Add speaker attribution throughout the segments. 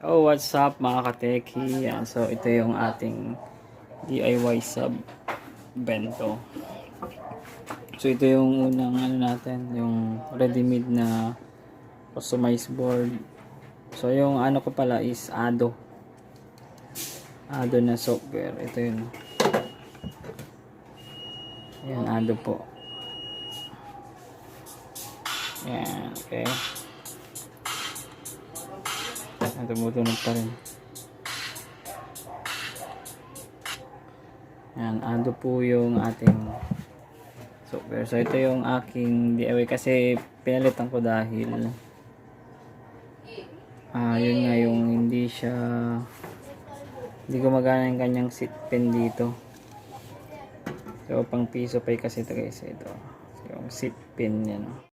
Speaker 1: Oh, what's up mga kateki? Yan. So, ito yung ating DIY sub bento. So, ito yung unang ano natin, yung ready-made na customized board. So, yung ano ko pala is Ado. Ado na software. Ito yun. Yan, Ado po. Yan, okay. Yan, tumutunog pa rin. Yan, ando po yung ating software. So, ito yung aking DIY kasi pinalitan ko dahil ah yun nga yung hindi siya hindi gumagana yung kanyang seat pen dito. So, pang piso pa kasi ito guys. Ito. Yung seat pin yan.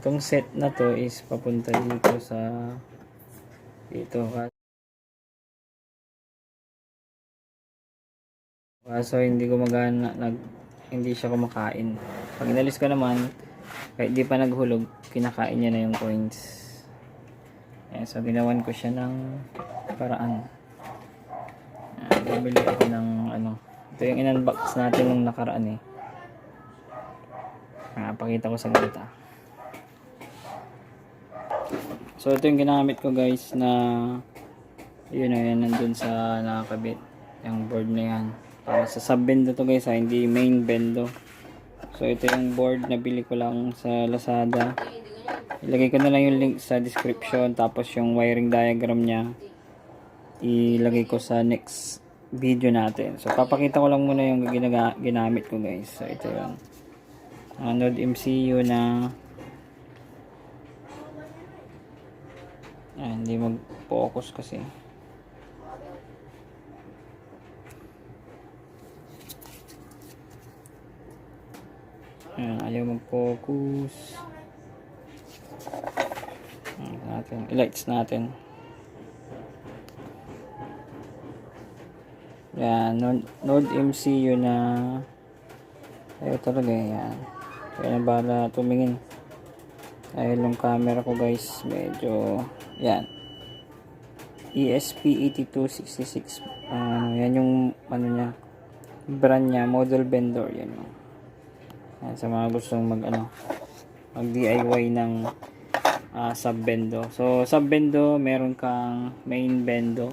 Speaker 1: Itong set na to is papunta dito sa dito kaso hindi gumagana nag hindi siya kumakain. Pag inalis ko naman kahit di pa naghulog kinakain niya na yung coins. Ayan, so ginawan ko siya ng paraan. Ayan, bumili ako ng ano. Ito yung in-unbox natin nung nakaraan eh. Ah, pakita ko sa ganita So ito yung ginamit ko guys na yun na yan nandun sa nakakabit yung board na yan. Para sa sub bendo to guys ha, hindi main bendo. So ito yung board na bili ko lang sa Lazada. Ilagay ko na lang yung link sa description tapos yung wiring diagram niya ilagay ko sa next video natin. So papakita ko lang muna yung ginaga, ginamit ko guys. So ito yun. Uh, Node MCU na hindi mag-focus kasi. Ayan, ayaw mag-focus. Natin. I-lights natin. Yan, Node, Node MCU na ayaw talaga yan. Kaya na bala tumingin. Dahil yung camera ko guys, medyo yan. E ESP8266. ano yan yung ano niya. Brand niya, model vendor yan. oh. Yan sa mga gustong mag ano, mag DIY ng ah, sub bendo. So sub bendo, meron kang main bendo.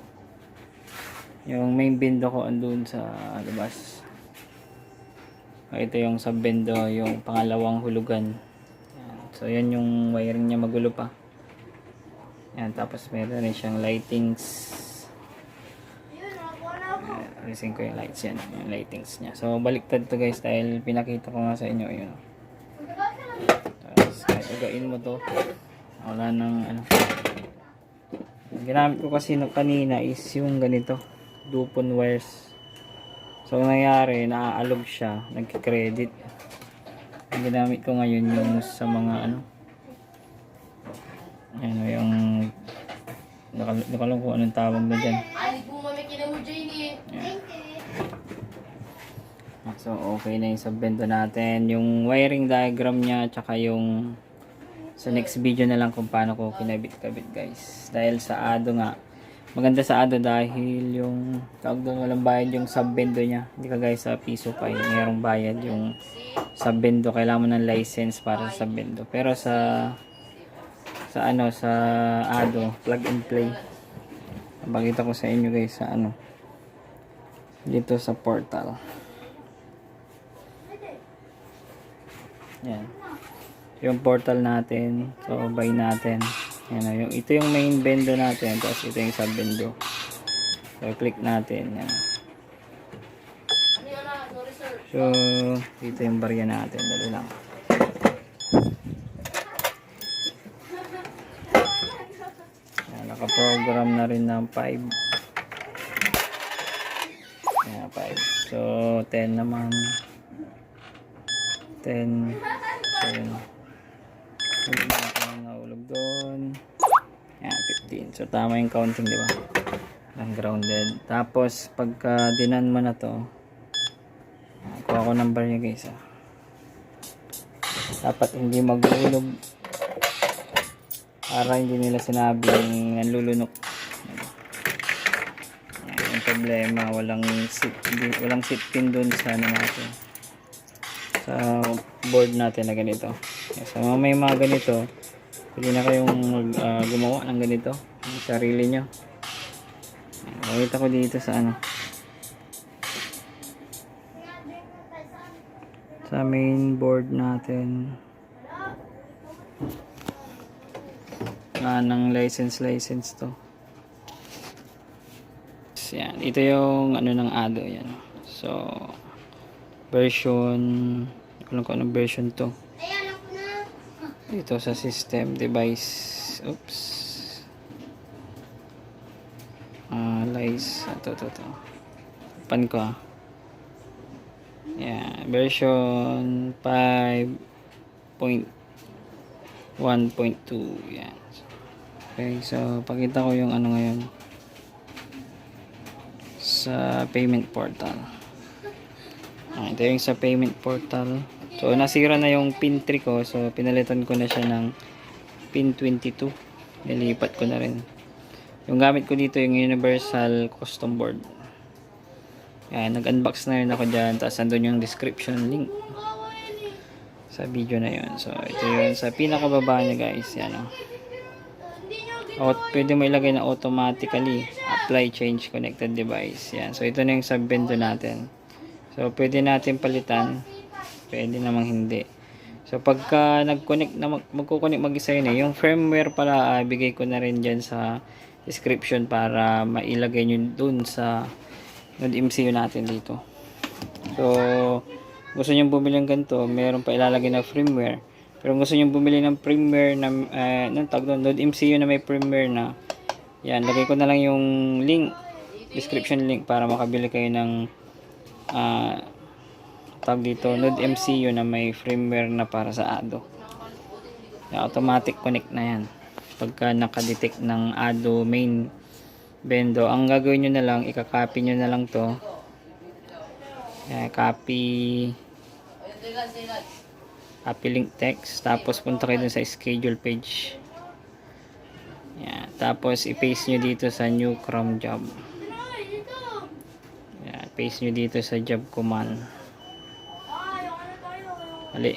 Speaker 1: Yung main bendo ko andun sa labas. Ito yung sub bendo, yung pangalawang hulugan. Yan. So yan yung wiring niya magulo pa. Yan, tapos meron rin siyang lightings. Ayan, Alisin ko yung lights yan, yung lightings niya. So, baliktad to guys dahil pinakita ko nga sa inyo yun. Tapos, kahit ugain mo to, wala nang ano. Ginamit ko kasi no, kanina is yung ganito, dupon wires. So, ang nangyari, naaalog siya, nagkikredit. Ginamit ko ngayon yung sa mga ano, ano yung nakal nakalong kung anong tawag na dyan.
Speaker 2: Mo Janie.
Speaker 1: So, okay na yung subbento natin. Yung wiring diagram niya, tsaka yung sa next video na lang kung paano ko kinabit-kabit guys. Dahil sa Ado nga, maganda sa Ado dahil yung tawag doon walang bayad yung subbendo niya. Hindi ka guys sa piso pa yung mayroong bayad yung subbendo. Kailangan mo ng license para sa subbendo. Pero sa sa ano sa Ado, plug and play. Pakita ko sa inyo guys sa ano dito sa portal. Yan. Yung portal natin. So, buy natin. Yan o. Yung, ito yung main bendo natin. Tapos ito yung sub bendo. So, click natin. Yan. So, dito yung barya natin. Dali lang. Yan, naka-program na rin ng 5. Yan, 5. So, 10 naman. 10. 10. Hindi natin nahulog doon. Yan, 15. So, tama yung counting, di ba? Ang grounded. Tapos, pagka dinan mo na to, kuha ko number niya guys, ah. dapat hindi maghulog para hindi nila sinabing nanlulunok. Yung problema walang sit walang sit pin dun sa ano natin. Sa board natin na ganito. So may mga ganito pwede na kayong ah, gumawa ng ganito yung sarili nyo. Pakita ko dito sa ano. Sa main board natin ah, ng license license to. So, yan. ito yung ano ng ado yan. So version ko alam kung anong version to. Dito sa system device oops. Ah lies ito ito ito pan ko ah. Yeah, version 5.1.2 yan. Okay, so pakita ko yung ano ngayon sa payment portal. Ah, ito yung sa payment portal. So nasira na yung pin 3 ko, so pinalitan ko na siya ng pin 22. Nilipat ko na rin. Yung gamit ko dito yung universal custom board. Yan, nag-unbox na rin ako dyan. Tapos nandun yung description link sa video na yun. So, ito yun sa pinakababa niya guys. Yan o. Out, pwede mo ilagay na automatically apply change connected device. Yan. So, ito na yung sub-bendo natin. So, pwede natin palitan. Pwede namang hindi. So, pagka nag-connect na mag- magko-connect mag-isa yun eh. Yung firmware pala, ah, bigay ko na rin dyan sa description para mailagay nyo dun sa Node MCU natin dito. So, gusto nyo bumili ng ganito, meron pa ilalagay na firmware. Pero kung gusto nyo bumili ng firmware na, uh, ng tag doon, Node MCU na may firmware na, yan, lagay ko na lang yung link, description link para makabili kayo ng ah tag dito, Node MCU na may firmware na para sa ADO. Yan, automatic connect na yan. Pagka nakadetect ng ADO main bendo, ang gagawin nyo na lang, ikakopy nyo na lang to. Yan, copy, copy link text, tapos punta kayo dun sa schedule page. Yan, tapos i-paste nyo dito sa new Chrome job. Yan, paste nyo dito sa job command. Mali.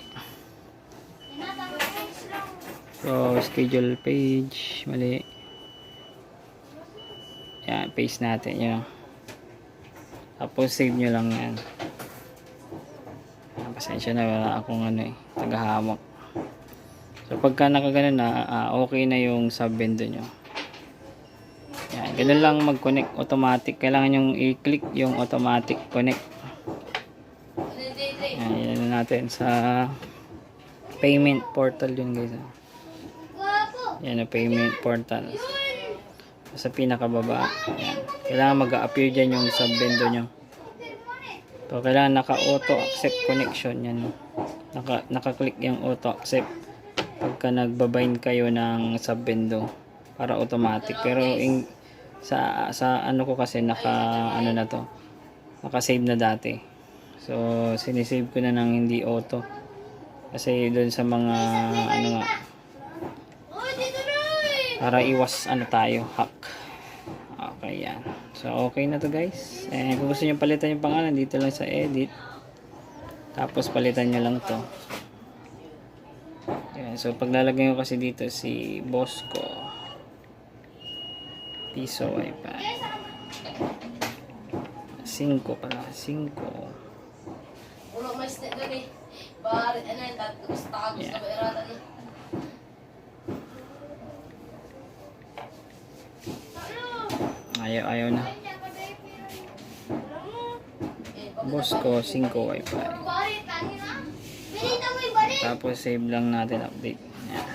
Speaker 1: So, schedule page, mali. Yan, paste natin yun. Tapos save nyo lang yan. Pasensya na wala akong ano eh, tagahawak. So pagka nakaganon na, ah, okay na yung subbendo nyo. Yan, ganun lang mag-connect automatic. Kailangan yung i-click yung automatic connect. Yan, yan na natin sa payment portal yun guys. ah. Yan ang payment portal sa pinakababa. Ayan. Kailangan mag-appear dyan yung subbendo nyo. So, kailangan naka-auto accept connection yan. Naka, naka-click yung auto accept pagka nagbabind kayo ng subbendo para automatic. Pero in, sa, sa ano ko kasi naka ano na to naka-save na dati. So, sinisave ko na ng hindi auto. Kasi doon sa mga ano nga para iwas ano tayo hack okay yan so okay na to guys. Eh kung gusto nyo palitan yung pangalan dito lang sa edit. Tapos palitan nyo lang to. Yan, so paglalagay ko kasi dito si Bosco piso wifi 5 pala. 5
Speaker 2: Ulo may snack doon eh. Bari, ano yun, tat- gusto ka, gusto
Speaker 1: Yeah.
Speaker 2: ko iratan eh.
Speaker 1: Ayaw ayaw na
Speaker 2: pag-
Speaker 1: Bosco 5 wifi tapos save lang natin update yan.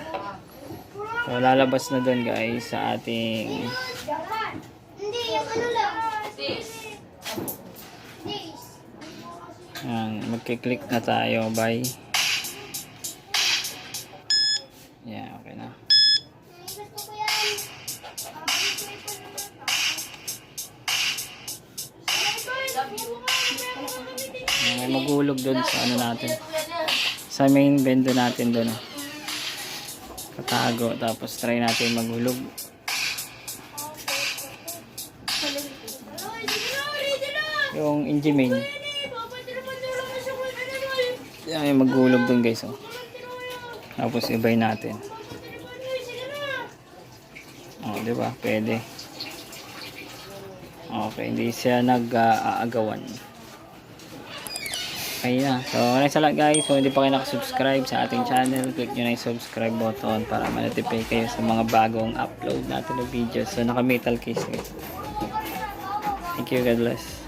Speaker 1: so lalabas na doon guys sa ating
Speaker 3: Hindi, yung ano lang.
Speaker 1: Yan, magkiklik na tayo. Bye. Yeah, okay na. Doon sa ano natin. Sa main bendo natin doon. Katago. Tapos try natin maghulog. Yung engine main. Yung maghulog doon guys. Oh. Tapos ibay natin. Oh, di ba? Pwede. Okay, hindi siya nag-aagawan. Na. So, next salamat guys. So, hindi pa kayo nakasubscribe sa ating channel, click nyo na yung subscribe button para ma-notify kayo sa mga bagong upload natin na videos. So, naka-metal case guys. Thank you. God bless.